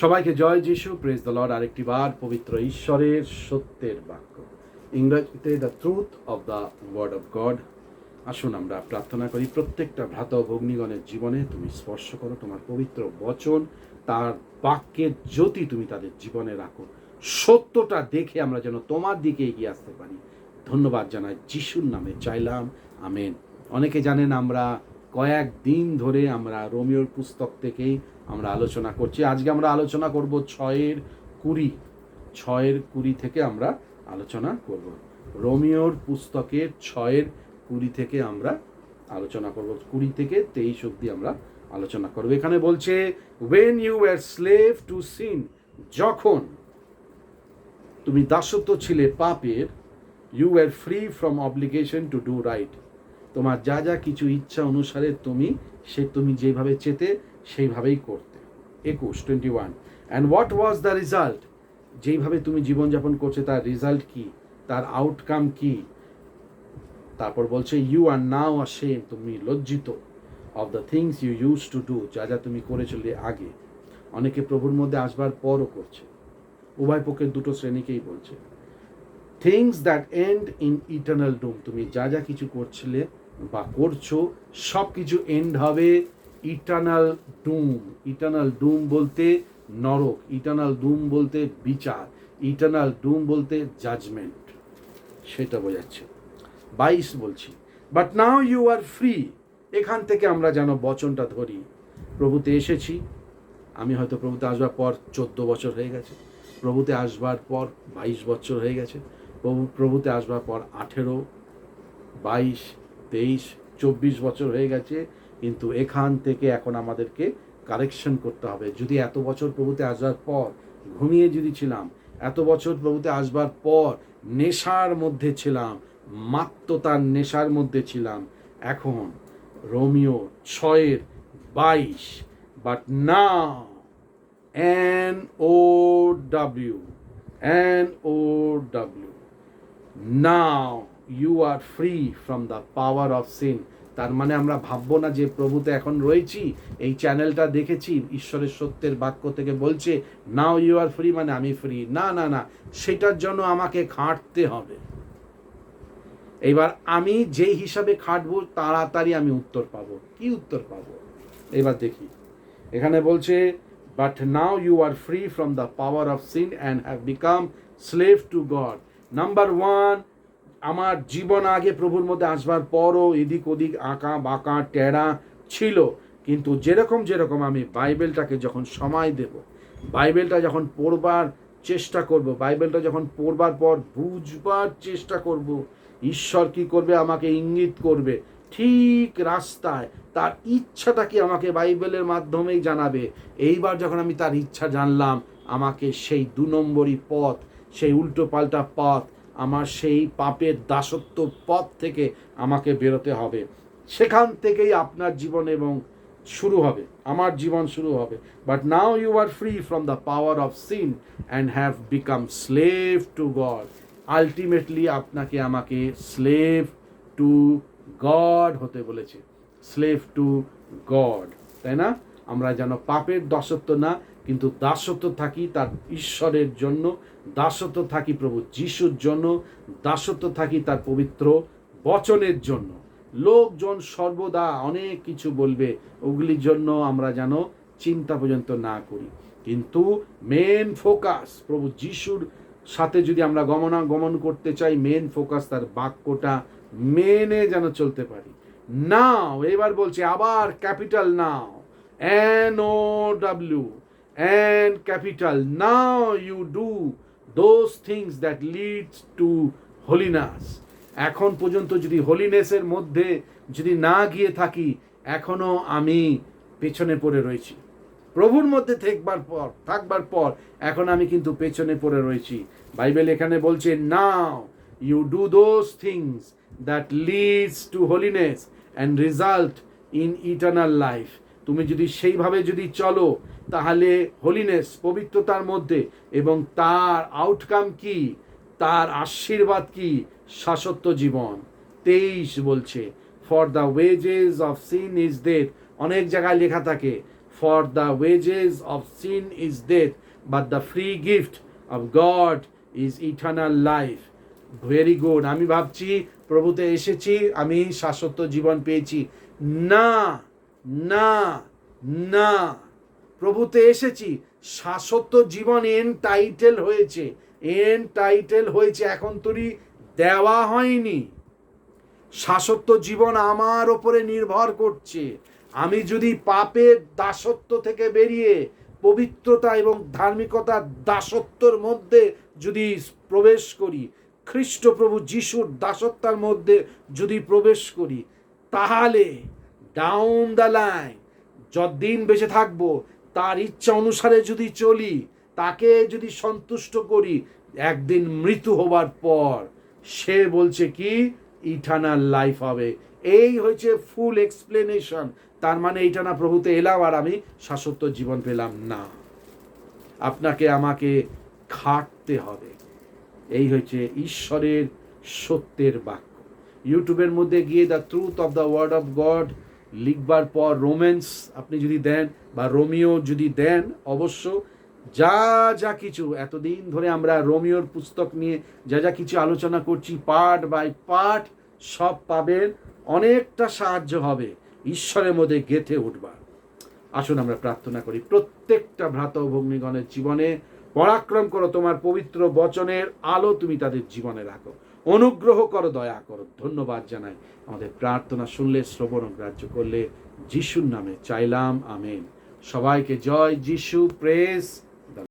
সবাইকে জয় যিশু praise the Lord আরেকটি বার পবিত্র ঈশ্বরের সত্যের বাক্য। ইংরেজিতে the truth of the word of God আসুন আমরা প্রার্থনা করি, প্রত্যেকটা ভ্রাত ভগ্নিগণের জীবনে তুমি স্পর্শ করো, তোমার পবিত্র বচন, তার বাক্যের জ্যোতি তুমি তাদের জীবনে রাখো। সত্যটা দেখে আমরা যেন তোমার দিকে এগিয়ে আসতে পারি। ধন্যবাদ জানাই, যিশুর নামে চাইলাম, আমেন। অনেকে জানেন আমরা কয়েক দিন ধরে আমরা রোমিওর পুস্তক থেকেই আমরা আলোচনা করছি। আজকে আমরা আলোচনা করব ছয়ের কুড়ি। ছয়ের কুড়ি থেকে আমরা আলোচনা করব। রোমিওর পুস্তকের ছয়ের কুড়ি থেকে আমরা আলোচনা করব। কুড়ি থেকে তেইশ অবধি আমরা আলোচনা করব। এখানে বলছে when you are slave to sin যখন তুমি দাসত্ব ছিলে পাপের you are free from obligation to do right তোমার যা যা কিছু ইচ্ছা অনুসারে তুমি সে তুমি যেভাবে চেতে, সেইভাবেই করতে। একুশ twenty one and what was the result যেইভাবে তুমি জীবনযাপন করছে, তার রেজাল্ট কি? তার আউটকাম কি? তারপর বলছে you R now R same তুমি লজ্জিত of the things you use to do যা যা তুমি করেছিলে আগে। অনেকে প্রভুর মধ্যে আসবার পরও করছে। উভয় পক্ষের দুটো শ্রেণীকেই বলছে। Things that end in eternal doom তুমি যা যা কিছু করছিলে বা করছ সব কিছু এন্ড হবে ইটার্নাল ডুম ইটার্নাল ডুম বলতে নরক ইটার্নাল ডুম বলতে বিচার ইটার্নাল ডুম বলতে জাজমেন্ট সেটা বোঝাচ্ছে। বাইশ বলছি। But now you are free এখান থেকে আমরা যেন বচনটা ধরি। প্রভুতে এসেছি, আমি হয়তো প্রভুতে আসবার পর চোদ্দ বছর হয়ে গেছে, প্রভুতে আসবার পর বাইশ বছর হয়ে গেছে, প্রভু প্রভুতে আসবার পর আঠেরো, বাইশ তেইশ, চব্বিশ বছর হয়ে গেছে, কিন্তু এখান থেকে এখন আমাদেরকে কারেকশন করতে হবে। যদি এত বছর প্রভুতে আসবার পর, ঘুমিয়ে যদি ছিলাম, এত বছর প্রভুতে আসবার পর নেশার মধ্যে ছিলাম মাত্রতার নেশার মধ্যে ছিলাম, এখন রোমিও ছয়ের বাইশ বাট না N O W N O W now you are free from the power of sin তার মানে আমরা ভাববো না যে প্রভুতে এখন রয়েছি। এই চ্যানেলটা দেখেছি, ঈশ্বরের সত্যের বাক্য থেকে বলছে নাও ইউ আর ফ্রি মানে আমি ফ্রি না না না, সেটার জন্য আমাকে খাটতে হবে। এবার আমি যে হিসাবে খাটবো, তাড়াতাড়ি আমি উত্তর পাবো। কি উত্তর পাবো? এবার দেখি। এখানে বলছে but now you are free from the power of sin and have become slave to God number one আমার জীবন আগে প্রভুর মধ্যে আসবার পরও এদিক ওদিক আঁকা বাঁকা টেরা ছিল। কিন্তু যেরকম যেরকম আমি বাইবেলটাকে যখন সময় দেব, বাইবেলটা যখন পড়বার চেষ্টা করব, বাইবেলটা যখন পড়বার পর বুঝবার চেষ্টা করব, ঈশ্বর কি করবে, আমাকে ইঙ্গিত করবে, ঠিক রাস্তায় তার ইচ্ছাটা কি আমাকে বাইবেলের মাধ্যমেই জানাবে, এইবার যখন আমি তার ইচ্ছা জানলাম, আমাকে সেই দু নম্বরই পথ, সেই উল্টো পাল্টা পথ আমার সেই পাপের দাসত্ব পথ থেকে আমাকে বেরোতে হবে। সেখান থেকেই আপনার জীবন এবং শুরু হবে। আমার জীবন শুরু হবে। But now you are free from the power of sin and have become slave to God ultimately আপনাকে আমাকে স্লেভ টু গড হতে বলেছে। স্লেভ টু গড তাই না? আমরা যেন পাপের দাসত্ব না, কিন্তু দাসত্ব থাকি তার ঈশ্বরের জন্য। দাসত্ব থাকি প্রভু যিশুর জন্য, দাসত্ব থাকি তার পবিত্র বচনের জন্য। লোকজন সর্বদা অনেক কিছু বলবে, ওগুলির জন্য আমরা যেন চিন্তা পর্যন্ত না করি। কিন্তু মেন ফোকাস প্রভু যিশুর সাথে যদি আমরা গমনাগমন করতে চাই মেন ফোকাস তার বাক্যটা মেনে যেন চলতে পারি। নাও এবার বলছে আবার capital now N O W and capital, now you do those things that leads to holiness. এখন পর্যন্ত যদি হোলিনেসের মধ্যে যদি না গিয়ে থাকি, এখনও আমি পেছনে পড়ে রয়েছি। প্রভুর মধ্যে থাকবার পর থাকবার পর, এখন আমি কিন্তু পেছনে পড়ে রয়েছি। বাইবেল এখানে বলছে now you do those things that leads to holiness and result in eternal life তুমি যদি সেইভাবে যদি চলো, তাহলে হোলিনেস পবিত্রতার মধ্যে এবং তার আউটকাম কি? তার আশীর্বাদ কি? শাশ্বত জীবন। তেইশ বলছে for the wages of sin is death অনেক জায়গায় লেখা থাকে for the wages of sin is death but the free gift of God is eternal life very good আমি ভাবছি, প্রভুতে এসেছি, আমি শাশ্বত জীবন পেয়েছি। না! না না। প্রভুতে এসেছি। শাশ্বত জীবন এন টাইটেল হয়েছে। এন টাইটেল হয়েছে। এখন তোরই দেওয়া হয়নি। শাশ্বত জীবন আমার ওপরে নির্ভর করছে। আমি যদি পাপের দাসত্ব থেকে বেরিয়ে পবিত্রতা এবং ধার্মিকতার দাসত্বর মধ্যে যদি প্রবেশ করি খ্রিস্টপ্রভু যিশুর দাসত্বার মধ্যে যদি প্রবেশ করি, তাহলে ডাউন দ্য লাইন যতদিন বেঁচে থাকব, তার ইচ্ছা অনুসারে যদি চলি, তাকে যদি সন্তুষ্ট করি, একদিন মৃত্যু হবার পর সে বলছে কি? ইটার্নাল লাইফ হবে। এই হয়েছে ফুল এক্সপ্লেনেশন তার মানে এইটা না প্রভুতে এলাম আর আমি শাশ্বত জীবন পেলাম না। আপনাকে আমাকে খাটতে হবে। এই হচ্ছে ঈশ্বরের সত্যের বাক্য। ইউটিউবের মধ্যে গিয়ে the truth of the word of God লিখবার পর রোম্যান্স আপনি যদি দেন বা রোমিও যদি দেন, অবশ্য যা যা কিছু, এতদিন ধরে আমরা রোমিওর পুস্তক নিয়ে যা যা কিছু আলোচনা করছি, পার্ট বাই পার্ট, সব পাবেন। অনেকটা সাহায্য হবে ঈশ্বরের মধ্যে গেঁথে উঠবার। আসুন আমরা প্রার্থনা করি, প্রত্যেকটা ভ্রাত ভগ্নীগণের জীবনে পরাক্রম করো, তোমার পবিত্র বচনের আলো তুমি তাদের জীবনে রাখো। অনুগ্রহ করো, দয়া করো, ধন্যবাদ জানাই। আমাদের প্রার্থনা শুনলে, শ্রবণ গ্রাহ্য করলে, যিশুর নামে চাইলাম, আমেন। সবাইকে জয় যিশু, প্রেস